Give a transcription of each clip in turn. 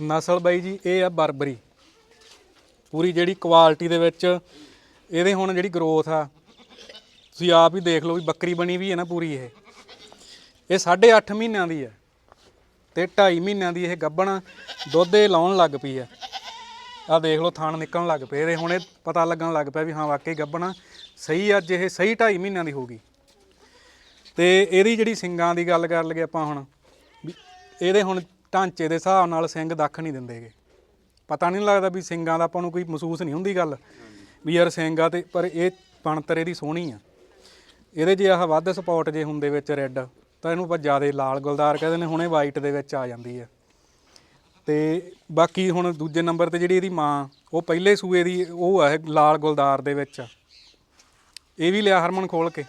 ਨਸਲ ਬਾਈ ਜੀ, ਇਹ ਆ ਬਰਬਰੀ। ਪੂਰੀ ਜਿਹੜੀ ਕੁਆਲਿਟੀ ਦੇ ਵਿੱਚ ਇਹਦੇ ਹੁਣ ਜਿਹੜੀ ਗਰੋਥ ਆ, ਤੁਸੀਂ ਆਪ ਹੀ ਦੇਖ ਲਓ ਵੀ ਬੱਕਰੀ ਬਣੀ ਵੀ ਹੈ ਨਾ ਪੂਰੀ ਇਹ। ਇਹ 8.5 ਮਹੀਨਿਆਂ ਦੀ ਹੈ ਤੇ 2.5 ਮਹੀਨਿਆਂ ਦੀ ਇਹ ਗੱਭਣ ਦੁੱਧ ਇਹ ਲਾਉਣ ਲੱਗ ਪਈ ਆ ਆ ਦੇਖ ਲਓ ਥਾਣ ਨਿਕਲਣ ਲੱਗ ਪਏ, ਇਹਦੇ ਹੁਣ ਇਹ ਪਤਾ ਲੱਗਣ ਲੱਗ ਪਿਆ ਵੀ ਹਾਂ ਵਾਕਈ ਗੱਭਣ ਸਹੀ ਅੱਜ ਇਹ ਸਹੀ 2.5 ਮਹੀਨਿਆਂ ਦੀ ਹੋਗੀ ਤੇ ਇਹਦੀ ਜਿਹੜੀ ਸਿੰਗਾਂ ਦੀ ਗੱਲ ਕਰ ਲਈਏ ਆਪਾਂ ਹੁਣ, ਵੀ ਇਹਦੇ ਹੁਣ ਢਾਂਚੇ ਦੇ ਹਿਸਾਬ ਨਾਲ ਸਿੰਘ ਦੱਖ ਨਹੀਂ ਦਿੰਦੇਗੇ। ਪਤਾ ਨਹੀਂ ਲੱਗਦਾ ਵੀ ਸਿੰਗਾਂ ਦਾ ਆਪਾਂ ਨੂੰ ਕੋਈ ਮਹਿਸੂਸ ਨਹੀਂ ਹੁੰਦੀ ਗੱਲ ਵੀ ਯਾਰ ਸਿੰਘ ਆ ਤੇ ਪਰ ਇਹ ਬਣਤਰ ਇਹਦੀ ਸੋਹਣੀ ਆ। ਇਹਦੇ ਜੇ ਆਹ ਵੱਧ ਸਪੌਟ ਜੇ ਹੁੰਦੇ ਵਿੱਚ ਰੈੱਡ ਤਾਂ ਇਹਨੂੰ ਆਪਾਂ ਜ਼ਿਆਦਾ ਲਾਲ ਗੁਲਦਾਰ ਕਹਿੰਦੇ ਨੇ, ਹੁਣੇ ਵਾਈਟ ਦੇ ਵਿੱਚ ਆ ਜਾਂਦੀ ਆ। ਤੇ ਬਾਕੀ ਹੁਣ ਦੂਜੇ ਨੰਬਰ ਤੇ ਜਿਹੜੀ ਇਹਦੀ ਮਾਂ, ਉਹ ਪਹਿਲੇ ਸੂਏ ਦੀ ਉਹ ਹੈ ਲਾਲ ਗੁਲਦਾਰ ਦੇ ਵਿੱਚ। ਇਹ ਵੀ ਲਿਆ ਹਰਮਨ ਖੋਲ ਕੇ।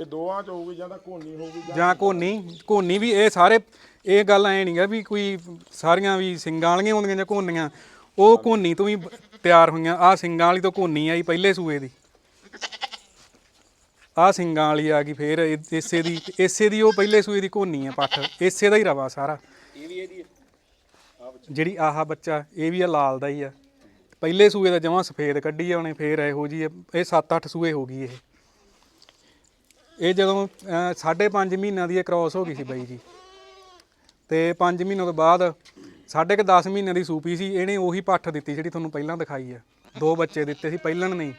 ਇਹ ਦੋਆਂ ਚ ਹੋਊਗੀ ਜਾਂ ਤਾਂ ਕੋਨੀ ਹੋਊਗੀ ਜਾਂ ਜਾਂ ਕੋਨੀ ਕੋਨੀ ਵੀ ਇਹ ਸਾਰੇ ਇਹ ਗੱਲ ਐ ਨਹੀਂਗਾ ਵੀ ਕੋਈ ਸਾਰੀਆਂ ਵੀ ਸਿੰਗਾਂ ਵਾਲੀਆਂ ਹੁੰਦੀਆਂ ਜਾਂ ਕੋਨੀਆਂ ਉਹ ਕੋਨੀ ਤੋਂ ਹੀ ਤਿਆਰ ਹੋਈਆਂ। ਆ ਸਿੰਗਾਂ ਵਾਲੀ ਤੋਂ ਕੋਨੀ ਆਈ ਪਹਿਲੇ ਸੂਏ ਦੀ। ਆ ਸਿੰਗਾਂ ਵਾਲੀ ਆ ਗਈ ਫੇਰ ਇਸੇ ਦੀ ਇਸੇ ਦੀ ਉਹ ਪਹਿਲੇ ਸੂਏ ਦੀ ਕੋਨੀ ਆ ਪੱਠ। ਇਸੇ ਦਾ ਹੀ ਰਵਾ ਸਾਰਾ। ਇਹ ਵੀ ਇਹਦੀ ਹੈ ਜਿਹੜੀ ਆਹ ਬੱਚਾ ਇਹ ਵੀ ਆ ਲਾਲ ਦਾ ਹੀ ਆ। ਪਹਿਲੇ ਸੂਏ ਦਾ ਜਮਾਂ ਸਫੇਦ ਕੱਢੀ ਆ ਉਹਨੇ ਫੇਰ ਇਹੋ ਜੀ ਇਹ 7-8 ਸੂਏ ਹੋ ਗਈ ਇਹ। ਇਹ ਜਦੋਂ 5.5 ਮਹੀਨਿਆਂ ਦੀ ਇਹ ਕ੍ਰਾਸ ਹੋ ਗਈ ਸੀ ਬਾਈ ਜੀ। ਤੇ 5 ਮਹੀਨਿਆਂ ਤੋਂ ਬਾਅਦ ਸਾਢੇ ਕੁ 10 ਮਹੀਨਿਆਂ ਦੀ ਸੂਪੀ ਸੀ ਇਹਨੇ ਉਹੀ ਪੱਠ ਦਿੱਤੀ ਜਿਹੜੀ ਤੁਹਾਨੂੰ ਪਹਿਲਾਂ ਦਿਖਾਈ ਆ। ਦੋ ਬੱਚੇ ਦਿੱਤੇ ਸੀ ਪਹਿਲਣ ਨਹੀਂ।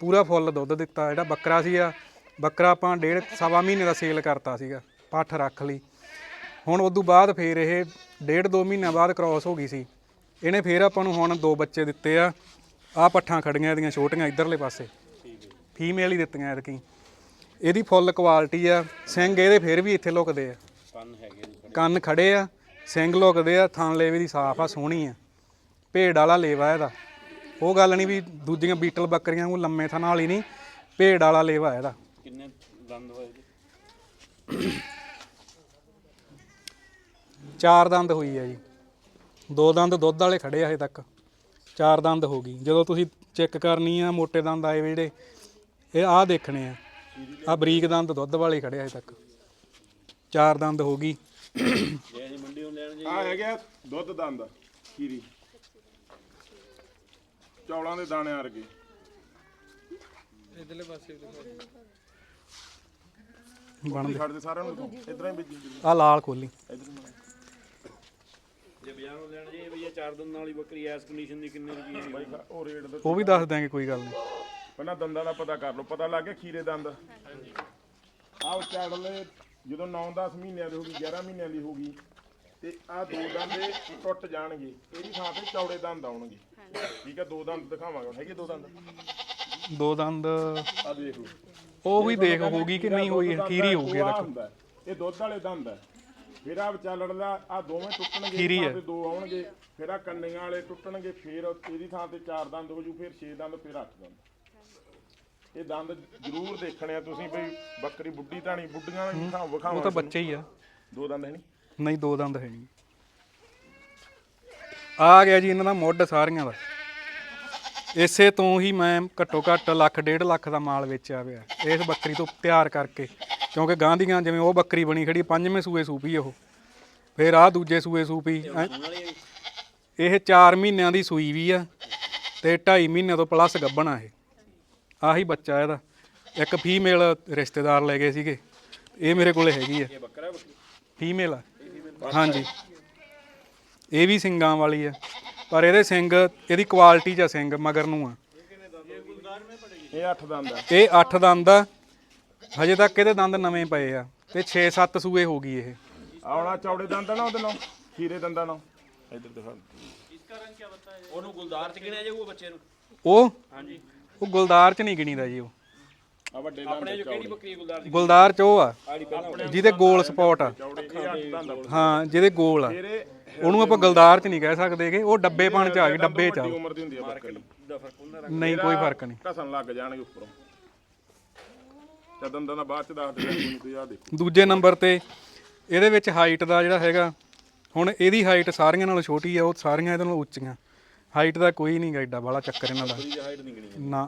ਪੂਰਾ ਫੁੱਲ ਦੁੱਧ ਦਿੱਤਾ ਜਿਹੜਾ ਬੱਕਰਾ ਸੀ ਆ ਬੱਕਰਾ ਆਪਾਂ ਡੇਢ ਸਵਾ ਮਹੀਨੇ ਦਾ ਸੇਲ ਕਰਤਾ ਸੀਗਾ ਪੱਠ ਰੱਖ ਲਈ। ਹੁਣ ਉਦੋਂ ਬਾਅਦ ਫੇਰ ਇਹ ਡੇਢ ਦੋ ਮਹੀਨਿਆਂ ਬਾਅਦ ਕ੍ਰਾਸ ਹੋ ਗਈ ਸੀ। ਇਹਨੇ ਫੇਰ ਆਪਾਂ ਨੂੰ ਹੁਣ ਦੋ ਬੱਚੇ ਦਿੱਤੇ ਆ। ਆ ਪੱਠਾਂ ਖੜੀਆਂ ਇਹਦੀਆਂ ਛੋਟੀਆਂ ਇਧਰਲੇ ਪਾਸੇ। ਫੀਮੇਲ ਹੀ ਦਿੱਤੀਆਂ ਐਤਕੀ। ਇਹਦੀ ਫੁੱਲ ਕੁਆਲਿਟੀ ਆ ਸਿੰਘ ਇਹਦੇ ਫੇਰ ਵੀ ਇੱਥੇ ਲੁਕਦੇ ਆ। ਕੰਨ ਹੈਗੇ ਖੜੇ। ਕੰਨ ਖੜੇ ਆ ਸਿੰਘ ਲੁਕਦੇ ਆ ਥਣ ਲੇਵੇ ਦੀ ਸਾਫ਼ ਆ ਸੋਹਣੀ ਆ। ਭੇਡ ਵਾਲਾ ਲੇਵਾ ਇਹਦਾ। ਉਹ ਗੱਲ ਨਹੀਂ ਵੀ ਦੂਜੀਆਂ ਬੀਟਲ ਬੱਕਰੀਆਂ ਨੂੰ ਲੰਮੇ ਥਣ ਵਾਲੀ ਨਹੀਂ ਭੇਡ ਵਾਲਾ ਲੇਵਾ ਇਹਦਾ। ਕਿੰਨੇ ਦੰਦ ਹੋਏ ਜੀ? ਚਾਰ ਦੰਦ ਹੋਈ ਆ ਜੀ। ਦੋ ਦੰਦ ਦੁੱਧ ਵਾਲੇ ਖੜੇ ਆ ਹਜੇ ਤੱਕ। ਚਾਰ ਦੰਦ ਹੋ ਗਈ। ਜਦੋਂ ਤੁਸੀਂ ਚੈੱਕ ਕਰਨੀ ਆ ਮੋਟੇ ਦੰਦ ਆਏ ਵੇ ਜਿਹੜੇ ਇਹ ਆਹ ਦੇਖਣੇ ਆ। ਆ ਬਰੀਕ ਦੰਦ ਦੁੱਧ ਵਾਲੇ ਖੜੇ ਹਜੇ ਤੱਕ। ਚਾਰ ਦੰਦ ਹੋ ਗਈ। ਜੇ ਅਸੀਂ ਮੰਡੀੋਂ ਲੈਣ ਜੀ ਆ ਹੈਗਾ ਦੁੱਧ ਦੰਦ ਖੀਰੀ। ਚੌਲਾਂ ਦੇ ਦਾਣੇ ਵਰਗੇ। ਬਣ ਛੱਡ ਦੇ ਸਾਰਿਆਂ ਨੂੰ ਇਧਰਾਂ ਹੀ ਬੀਜੀ ਆ ਲਾਲ ਖੋਲੀ। ਇਧਰ ਨੂੰ। ਜੇ ਬਾਜ਼ਾਰੋਂ ਲੈਣ ਜੀ ਭਈਆ ਚਾਰ ਦੰਦਾਂ ਵਾਲੀ ਬੱਕਰੀ ਐਸ ਕੰਡੀਸ਼ਨ ਦੀ ਕਿੰਨੇ ਰੁਪਏ ਦੀ ਬਾਈ ਉਹ ਰੇਟ ਦਾ ਉਹ ਵੀ ਦੱਸ ਦਾਂਗੇ ਕੋਈ ਗੱਲ ਨਹੀਂ ਪਹਿਲਾਂ ਦੰਦਾਂ ਦਾ ਪਤਾ ਕਰ ਲਓ ਪਤਾ ਲੱਗ ਗਿਆ ਖੀਰੇ ਦੰਦ। ਹਾਂਜੀ। ਆਹ ਚਾੜਲੇ ਜਦੋਂ 9-10 ਮਹੀਨਿਆਂ ਦੀ ਹੋਗੀ 11 ਮਹੀਨਿਆਂ ਦੀ ਹੋਗੀ ਤੇ ਆਹ ਦੋ ਦੰਦ ਇਹ ਟੁੱਟ ਜਾਣਗੇ ਇਹਦੀ ਥਾਂ ਤੇ ਚੌੜੇ ਦੰਦ ਆਉਣਗੇ। ਠੀਕ ਹੈ ਦੋ ਦੰਦ ਦਿਖਾਵਾਂਗਾ ਹੈਗੇ ਦੋ ਦੰਦ? ਦੋ ਦੰਦ। ਆ ਦੇਖ। ਲਓ ਉਹ ਵੀ ਦੇਖ ਹੋਊਗੀ ਕਿ ਨਹੀਂ ਹੋਈ ਦੁੱਧ ਖੀਰੀ ਹੋਊਗੀ ਇਹਦਾ ਹੁੰਦਾ। ਇਹ ਦੁੱਧ ਵਾਲੇ ਦੰਦ ਹੈ। ਫਿਰ ਆ ਵਿਚਾਲੜ ਦਾ ਆ ਦੋਵੇਂ ਟੁੱਟਣਗੇ। ਤੇ ਦੋ ਆਉਣਗੇ ਫਿਰ ਆ ਕੰਨੀਆਂ ਵਾਲੇ ਟੁੱਟਣਗੇ ਫਿਰ ਇਹਦੀ ਥਾਂ ਤੇ ਚਾਰ ਦੰਦ ਹੋ ਜੂ ਫਿਰ ਛੇ ਦੰਦ ਫਿਰ ਅੱਠ ਦੰਦ। ਇਹ ਦੰਦ ਜ਼ਰੂਰ ਦੇਖਣੇ ਆ ਤੁਸੀਂ ਬਈ ਬੱਕਰੀ ਬੁੱਢੀ ਤਾਂ ਨਹੀਂ ਬੁੱਢੀਆਂ ਵੀ ਵਿਖਾਓ ਉਹ ਵਿਖਾਵਾਂ ਤਾਂ ਬੱਚੇ ਹੀ ਆ। ਦੋ ਦੰਦ ਹੈ ਨਹੀਂ? ਨਹੀਂ ਦੋ ਦੰਦ ਹੈ ਨਹੀਂ। ਆ ਗਿਆ ਜੀ ਇਹਨਾਂ ਦਾ ਮੁੱਢ ਸਾਰੀਆਂ ਦਾ। ਇਸੇ ਤੋਂ ਹੀ ਮੈਂ ਘੱਟੋ ਘੱਟ ਲੱਖ ਡੇਢ ਲੱਖ ਦਾ ਮਾਲ ਵੇਚਿਆ ਪਿਆ ਇਸ ਬੱਕਰੀ ਤੋਂ ਤਿਆਰ ਕਰਕੇ ਕਿਉਂਕਿ ਗਾਂ ਦੀਆਂ ਜਿਵੇਂ ਉਹ ਬੱਕਰੀ ਬਣੀ ਖੜੀ ਪੰਜਵੇਂ ਸੂਏ ਸੂਪੀ ਉਹ। ਫਿਰ ਆ ਦੂਜੇ ਸੂਏ ਸੂਪੀ ਇਹ 4 ਮਹੀਨਿਆਂ ਦੀ ਸੂਈ ਵੀ ਆ ਤੇ 2.5 ਮਹੀਨਿਆਂ ਤੋਂ ਪਲੱਸ ਗੱਭਣ ਇਹ। ਆਹੀ ਬੱਚਾ ਇਹਦਾ। ਇੱਕ ਫੀਮੇਲ ਰਿਸ਼ਤੇਦਾਰ ਲੈ ਗਏ ਸੀਗੇ। ਇਹ ਮੇਰੇ ਕੋਲੇ ਹੈਗੀ ਆ। ਇਹ ਬੱਕਰਾ ਬੱਕਰੀ ਫੀਮੇਲ ਆ। ਹਾਂਜੀ। ਇਹ ਵੀ ਸਿੰਗਾਂ ਵਾਲੀ ਆ। ਪਰ ਇਹਦੇ ਸਿੰਘ ਇਹਦੀ ਕੁਆਲਿਟੀ ਚ ਆ ਸਿੰਘ ਮਗਰ ਨੂੰ ਆ। ਇਹ ਅੱਠ ਦੰਦ ਹੈ ਇਹ 8 ਦੰਦ ਆ। ਹਜੇ ਤੱਕ ਇਹਦੇ ਦੰਦ ਨਵੇਂ ਪਏ ਆ। ਤੇ 6-7 ਸੂਏ ਹੋ ਗਈ ਇਹ। ਆਉਣਾ ਚੌੜੇ ਦੰਦ ਆ ਨਾ ਉਹਦੇ ਨਾਲ ਖੀਰੇ ਦੰਦਾਂ ਨਾਲ। ਇੱਧਰ ਦਿਖਾ। ਉਹਨੂੰ ਗੁਲਦਾਰ ਚ ਗਿਣਿਆ ਜਾਊਗਾ ਬੱਚੇ ਨੂੰ। ਉਹ? ਹਾਂਜੀ। ਉਹ ਗੁਲਦਾਰ ਚ ਨਹੀਂ ਗਿਣੀਦਾ ਜੀ ਉਹ। ਆ ਵੱਡੇ ਦੰਦ ਆਪਣੇ ਜੋ ਕਿਹੜੀ ਬੱਕਰੀ ਹੈ ਗੁਲਦਾਰ ਦੀ? ਗੁਲਦਾਰ ਚ ਉਹ ਆ। ਜਿਹਦੇ ਗੋਲ ਸਪੌਟ ਆ। ਦੰਦ ਹਾਂ ਜਿਹਦੇ ਗੋਲ ਆ। ਉਹਨੂੰ ਆਪਾਂ ਗੁਲਦਾਰ ਚ ਨਹੀਂ ਕਹਿ ਸਕਦੇਗੇ ਉਹ ਡੱਬੇ ਪਾਣ ਚ ਆ ਗਏ ਡੱਬੇ ਚ ਆ। ਵੱਡੀ ਉਮਰ ਦੀ ਹੁੰਦੀ ਆ ਬੱਕਰੀ। ਦਾ ਫ਼ਰਕ ਹੁੰਦਾ ਨਹੀਂ ਕੋਈ ਫ਼ਰਕ ਨਹੀਂ। ਘਸਣ ਲੱਗ ਜਾਣਗੇ ਉੱਪਰੋਂ। ਤੇ ਦੰਦਾਂ ਦਾ ਬਾਅਦ ਚ ਦੱਸ ਦੇ ਤੁਹਾਨੂੰ ਤੁਸੀਂ ਆ ਦੇਖੋ। ਦੂਜੇ ਨੰਬਰ ਤੇ ਇਹਦੇ ਵਿੱਚ ਹਾਈਟ ਦਾ ਜਿਹੜਾ ਹੈਗਾ ਹੁਣ ਇਹਦੀ ਹਾਈਟ ਸਾਰੀਆਂ ਨਾਲੋਂ ਛੋਟੀ ਆ ਉਹ ਸਾਰੀਆਂ ਇਹਦੇ ਨਾਲੋਂ ਉੱਚੀਆਂ। ਹਾਈਟ ਦਾ ਕੋਈ ਨਹੀਂ ਐਡਾ ਬਾਲਾ ਚੱਕਰ ਇਹਨਾਂ ਦਾ। ਹਾਈਟ ਨਹੀਂ ਗਿਣੀ ਨਾ।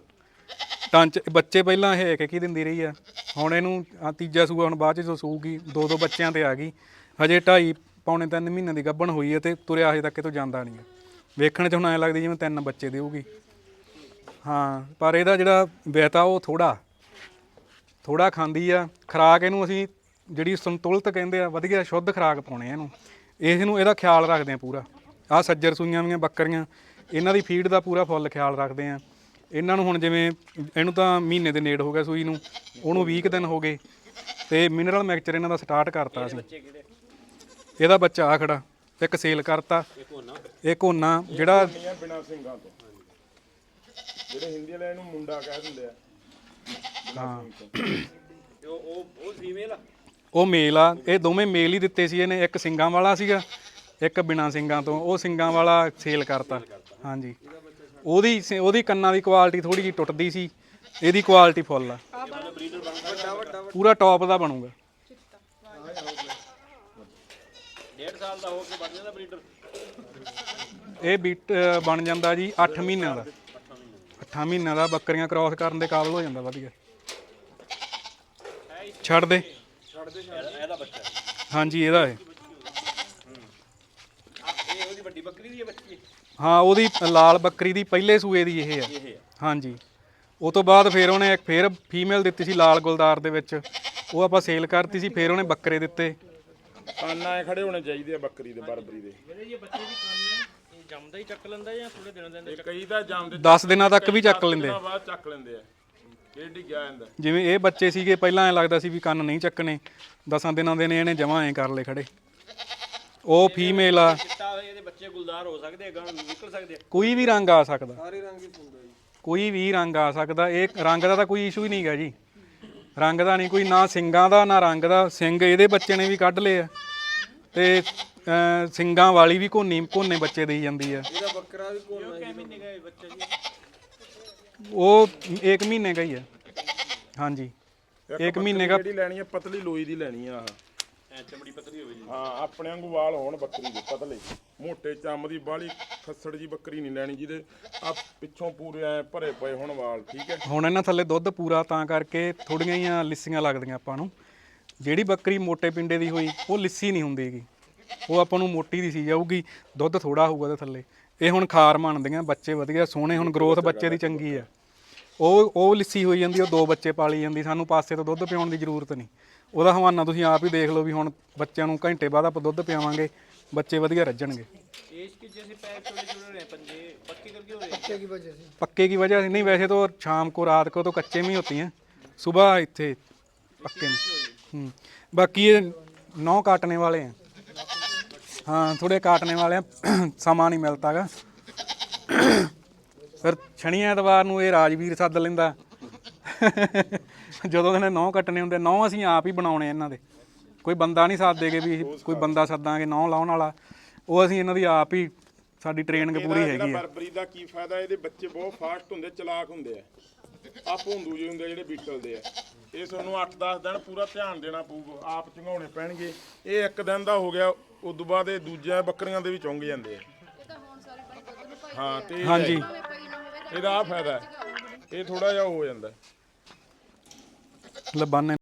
ਟੰਚ ਬੱਚੇ ਪਹਿਲਾਂ ਇਹ ਇੱਕ ਇੱਕ ਹੀ ਦਿੰਦੀ ਰਹੀ ਆ। ਹੁਣ ਇਹਨੂੰ ਆਹ ਤੀਜਾ ਸੂਆ ਹੁਣ ਬਾਅਦ ਚ ਜਦੋਂ ਸੂਗੀ ਦੋ ਦੋ ਬੱਚਿਆਂ ਤੇ ਆ ਗਈ। ਹਜੇ ਢਾਈ ਪੌਣੇ 3 ਮਹੀਨੇ ਦੀ ਗੱਭਣ ਹੋਈ ਹੈ ਤੇ ਤੁਰਿਆ ਹਜੇ ਤੱਕ ਕਿਤੋਂ ਜਾਂਦਾ ਨਹੀਂ ਹੈ ਵੇਖਣ 'ਚ ਹੁਣ ਐ ਲੱਗਦੀ ਜਿਵੇਂ ਤਿੰਨ ਬੱਚੇ ਦੇਊਗੀ। ਹਾਂ ਪਰ ਇਹਦਾ ਜਿਹੜਾ ਵਿਹਤਾ ਉਹ ਥੋੜਾ ਥੋੜਾ ਖਾਂਦੀ ਆ। ਖਰਾਕ ਇਹਨੂੰ ਅਸੀਂ ਜਿਹੜੀ ਸੰਤੁਲਿਤ ਕਹਿੰਦੇ ਆ ਵਧੀਆ ਸ਼ੁੱਧ ਖਰਾਕ ਪਾਉਣੇ ਆ ਇਹਨੂੰ। ਇਸ ਨੂੰ ਇਹਦਾ ਖਿਆਲ ਰੱਖਦੇ ਆ ਪੂਰਾ। ਆ ਸੱਜਰ ਸੂਈਆਂ ਵੀਆਂ ਬੱਕਰੀਆਂ। ਇਹਨਾਂ ਦੀ ਫੀਡ ਦਾ ਪੂਰਾ ਫੁੱਲ ਖਿਆਲ ਰੱਖਦੇ ਆ ਇਹਨਾਂ ਨੂੰ ਹੁਣ ਜਿਵੇਂ ਇਹਨੂੰ ਤਾਂ ਮਹੀਨੇ ਦੇ ਨੇੜ ਹੋ ਗਿਆ ਸੂਈ ਨੂੰ ਉਹਨੂੰ 20 ਕੁ ਦਿਨ ਹੋ ਗਏ। ਤੇ ਮਿਨਰਲ ਮਿਕਸਚਰ ਇਹਨਾਂ ਦਾ ਸਟਾਰਟ ਕਰਤਾ ਅਸੀਂ। ਇਹਦਾ ਬੱਚਾ ਆ ਖੜਾ ਇੱਕ ਸੇਲ ਕਰਤਾ। ਇਹ ਕੋਨਾ ਜਿਹੜਾ ਨੀਆਂ ਬਿਨਾ ਸਿੰਘਾਂ ਤੋਂ ਜਿਹੜੇ ਹਿੰਦੀ ਵਾਲੇ ਇਹਨੂੰ ਮੁੰਡਾ ਕਹਿ ਦਿੰਦੇ ਆ। ਹਾਂ। ਉਹ ਉਹ ਉਹ ਫੀਮੇਲ ਆ? ਉਹ ਮੇਲ ਆ। ਇਹ ਦੋਵੇਂ ਮੇਲ ਹੀ ਦਿੱਤੇ ਸੀ ਇਹਨੇ। ਇੱਕ ਸਿੰਗਾਂ ਵਾਲਾ ਸੀਗਾ ਇੱਕ ਬਿਨਾ ਸਿੰਗਾਂ ਤੋਂ। ਉਹ ਸਿੰਗਾਂ ਵਾਲਾ ਸੇਲ ਕਰਤਾ। ਹਾਂਜੀ। ਉਹਦੀ ਸ- ਉਹਦੀ ਕੰਨਾਂ ਦੀ ਕੁਆਲਿਟੀ ਥੋੜੀ ਜਿਹੀ ਟੁੱਟਦੀ ਸੀ ਇਹਦੀ ਕੁਆਲਿਟੀ ਫੁੱਲ ਆ। ਪੂਰਾ ਟੌਪ ਦਾ ਬਣੂਗਾ। ਡੇਢ ਸਾਲ ਦਾ ਹੋ ਕੇ ਬਣ ਜਾਂਦਾ ਬਰੀਡਰ ਇਹ ਬੀਟ ਅ, ਬਣ ਜਾਂਦਾ ਜੀ 8 ਮਹੀਨਿਆਂ ਦਾ। 8 ਮਹੀਨਿਆਂ ਦਾ ਬੱਕਰੀਆਂ ਕ੍ਰਾਸ ਕਰਨ ਦੇ ਕਾਬਲ ਹੋ ਜਾਂਦਾ ਵਧੀਆ। ਛੱਡ ਦੇ। ਇਹਦਾ ਬੱਚਾ ਹਾਂਜੀ ਇਹਦਾ ਹੈ। ਇਹ ਉਹਦੀ ਵੱਡੀ ਬੱਕਰੀ ਦੀ ਹੈ ਬੱਚੀ। ਹਾਂ ਉਹਦੀ ਲਾਲ ਬੱਕਰੀ ਦੀ ਪਹਿਲੇ ਸੂਏ ਦੀ ਇਹ ਆ। ਹਾਂਜੀ। ਉਹ ਤੋਂ ਬਾਅਦ ਫਿਰ ਉਹਨੇ ਇੱਕ ਫਿਰ ਫੀਮੇਲ ਦਿੱਤੀ ਸੀ ਲਾਲ ਗੁਲਦਾਰ ਦੇ ਵਿੱਚ। ਉਹ ਆਪਾਂ ਸੇਲ ਕਰਤੀ ਸੀ ਫਿਰ ਉਹਨੇ ਬੱਕਰੇ ਦਿੱਤੇ। ਕੰਨ ਐ ਖੜੇ ਹੋਣੇ ਚਾਹੀਦੇ ਆ ਬੱਕਰੀ ਦੇ ਬਰਬਰੀ ਦੇ। ਜਿਹੜੇ ਇਹ ਬੱਚੇ ਦੀ ਕੰਨ ਇਹ ਜੰਮਦਾ ਹੀ ਚੱਕ ਲੈਂਦਾ ਜਾਂ ਥੋੜੇ ਦਿਨਾਂ ਦੇ ਇਹ ਕਈ ਤਾਂ ਜੰਮਦੇ 10 ਦਿਨਾਂ ਤੱਕ ਵੀ ਚੱਕ ਲੈਂਦੇ। ਦਿਨਾਂ ਬਾਅਦ ਚੱਕ ਲੈਂਦੇ ਆ। ਇਹ ਡਿੱਗਿਆ ਜਾਂਦਾ। ਜਿਵੇਂ ਇਹ ਬੱਚੇ ਸੀਗੇ ਪਹਿਲਾਂ ਐ ਲੱਗਦਾ ਸੀ ਵੀ ਕੰਨ ਨਹੀਂ ਚੱਕਣੇ। 10 ਦਿਨਾਂ ਦੇ ਨੇ ਇਹਨੇ ਜਮਾਂ ਐ ਕਰ ਲਏ ਖੜੇ। ਉਹ ਫੀਮੇਲ ਆ। ਚਿੱਟਾ ਹੋਏ ਇਹਦੇ ਬੱਚੇ ਗੁਲਦਾਰ ਹੋ ਸਕਦੇ ਆ ਗਾਂ ਨਿਕਲ ਸਕਦੇ। ਆ ਕੋਈ ਵੀ ਰੰਗ ਆ ਸਕਦਾ। ਸਾਰੇ ਰੰਗ ਹੀ ਕੋਈ ਵੀ ਰੰਗ ਆ ਸਕਦਾ ਇਹ ਰੰਗ ਦਾ ਤਾਂ ਕੋਈ ਇਸ਼ੂ ਹੀ ਨਹੀਂਗਾ ਜੀ। ਰੰਗ ਦਾ ਨਹੀਂ ਕੋਈ ਨਾ ਸਿੰਗਾਂ ਦਾ ਨਾ ਰੰਗ ਦਾ ਸਿੰਘ ਇਹਦੇ ਬੱਚੇ ਨੇ ਵੀ ਕੱਢ ਲਏ ਆ। ਤੇ ਅਹ, ਸਿੰਗਾਂ ਵਾਲੀ ਵੀ ਕੋਨੀ ਕੋਨੇ ਬੱਚੇ ਦੇਈ ਜਾਂਦੀ ਆ। ਇਹਦਾ ਬੱਕਰਾ ਵੀ ਕੋਲ ਕਿੰਨੇ ਮਹੀਨੇ ਦਾ ਬੱਚਾ ਜੀ? ਉਹ 1 ਮਹੀਨੇ ਦਾ ਹੀ ਆ। ਹਾਂਜੀ। ਇੱਕ ਮਹੀਨੇ ਦਾ ਜਿਹੜੀ ਲੈਣੀ ਆ ਪਤਲੀ ਲੋਈ ਦੀ ਲੈਣੀ ਆ ਆਹ। ਚਮੜੀ ਪਤਲੀ ਹੋਵੇ ਜੀ। ਹਾਂ ਆਪਣੇ ਵਾਂਗੂ ਵਾਲ ਹੋਣ ਬੱਕਰੀ ਦੇ ਪਤਲੇ। ਮੋਟੇ ਚੰਮ ਦੀ ਬਾਹਲੀ ਖੱਸੜ ਜੀ ਬੱਕਰੀ ਨਹੀਂ ਲੈਣੀ ਜਿਹਦੇ। ਆ ਪਿੱਛੋਂ ਪੂਰੇ ਐ ਭਰੇ ਪਏ ਹੋਣ ਵਾਲ ਠੀਕ ਹੈ? ਹੁਣ ਇਹਨਾਂ ਥੱਲੇ ਦੁੱਧ ਪੂਰਾ ਤਾਂ ਕਰਕੇ ਥੋੜੀਆਂ ਜਿਹੀਆਂ ਲਿੱਸੀਆਂ ਲੱਗਦੀਆਂ ਆਪਾਂ ਨੂੰ। ਜਿਹੜੀ ਬੱਕਰੀ ਮੋਟੇ ਪਿੰਡੇ ਦੀ ਹੋਈ ਉਹ ਲਿੱਸੀ ਨਹੀਂ ਹੁੰਦੀਗੀ ਉਹ ਆਪਾਂ ਨੂੰ ਮੋਟੀ ਦੀ ਸੀ ਜਾਊਗੀ ਦੁੱਧ ਥੋੜਾ ਹੋਊਗਾ ਉਹਦੇ ਥੱਲੇ। ਇਹ ਹੁਣ ਖਾਰ ਮੰਨਦੀਆਂ ਬੱਚੇ ਵਧੀਆ ਸੋਹਣੇ ਹੁਣ ਗਰੋਥ ਬੱਚੇ ਦੀ ਚੰਗੀ ਆ। ਉਹ ਉਹ ਲਿੱਸੀ ਹੋਈ ਜਾਂਦੀ ਉਹ ਦੋ ਬੱਚੇ ਪਾਲੀ ਜਾਂਦੀ ਸਾਨੂੰ ਪਾਸੇ ਤੋਂ ਦੁੱਧ ਪਿਆਉਣ ਦੀ ਜ਼ਰੂਰਤ ਨਹੀਂ। ਉਹਦਾ ਹਵਾਨਾ ਤੁਸੀਂ ਆਪ ਹੀ ਦੇਖ ਲਓ ਵੀ ਹੁਣ ਬੱਚਿਆਂ ਨੂੰ ਘੰਟੇ ਬਾਅਦ ਆਪਾਂ ਦੁੱਧ ਪਿਆਵਾਂਗੇ ਬੱਚੇ ਵਧੀਆ ਰੱਜਣਗੇ एज के जैसे पैर छोटे छोटे रहे पंजे पक्के करके हो रहे हैं पक्के की वजह से नहीं वैसे तो शाम को रात को तो कच्चे में ही होती हैं सुबह इतने पक्के में हम्म, बाकी ये नौ काटने वाले हैं हाँ थोड़े काटने वाले हैं समा नहीं मिलता गा ਫਿਰ ਸ਼ਨੀ ਐਤਵਾਰ ਨੂੰ ਇਹ ਰਾਜਵੀਰ ਸੱਦ ਲੈਂਦਾ ਜਦੋਂ ਇਹਨੇ ਨੌ ਕੱਟਣੇ ਹੁੰਦੇ ਨੌ ਅਸੀਂ ਆਪ ਹੀ ਬਣਾਉਣੇ ਇਹਨਾਂ ਦੇ। ਕੋਈ ਬੰਦਾ ਨਹੀਂ ਸੱਦੇਗੇ ਵੀ ਕੋਈ ਬੰਦਾ ਸੱਦਾਂਗੇ ਨੌ ਲਾਉਣ ਵਾਲਾ। ਉਹ ਅਸੀਂ ਇਹਨਾਂ ਦੀ ਆਪ ਹੀ ਸਾਡੀ ਟ੍ਰੇਨਿੰਗ ਪੂਰੀ ਹੈਗੀ ਆ। ਬਰਬਰੀ ਦਾ ਕੀ ਫਾਇਦਾ ਇਹਦੇ ਬੱਚੇ ਬਹੁਤ ਫਾਸਟ ਹੁੰਦੇ ਚਲਾਕ ਹੁੰਦੇ ਆ। ਆ ਭੋਂਦੂ ਜਿਹੇ ਹੁੰਦੇ ਜਿਹੜੇ ਬੀਟਲ ਦੇ ਆ। ਇਹ ਤੁਹਾਨੂੰ 8-10 ਦਿਨ ਪੂਰਾ ਧਿਆਨ ਦੇਣਾ ਪਊਗਾ ਆਪ ਚੰਗਾਉਣੇ ਪੈਣਗੇ। ਇਹ ਇੱਕ ਦਿਨ ਦਾ ਹੋ ਗਿਆ ਉਦੋਂ ਬਾਅਦ ਇਹ ਦੂਜਿਆਂ ਬੱਕਰੀਆਂ ਦੇ ਵੀ ਚੁੰਗ ਜਾਂਦੇ ਆ। ਹਾਂ ਤੇ ਹਾਂਜੀ। ਇਹਦਾ ਆ ਫਾਇਦਾ। ਇਹ ਥੋੜਾ ਜਿਹਾ ਹੋ ਜਾਂਦਾ। ਲਬਾਨੇ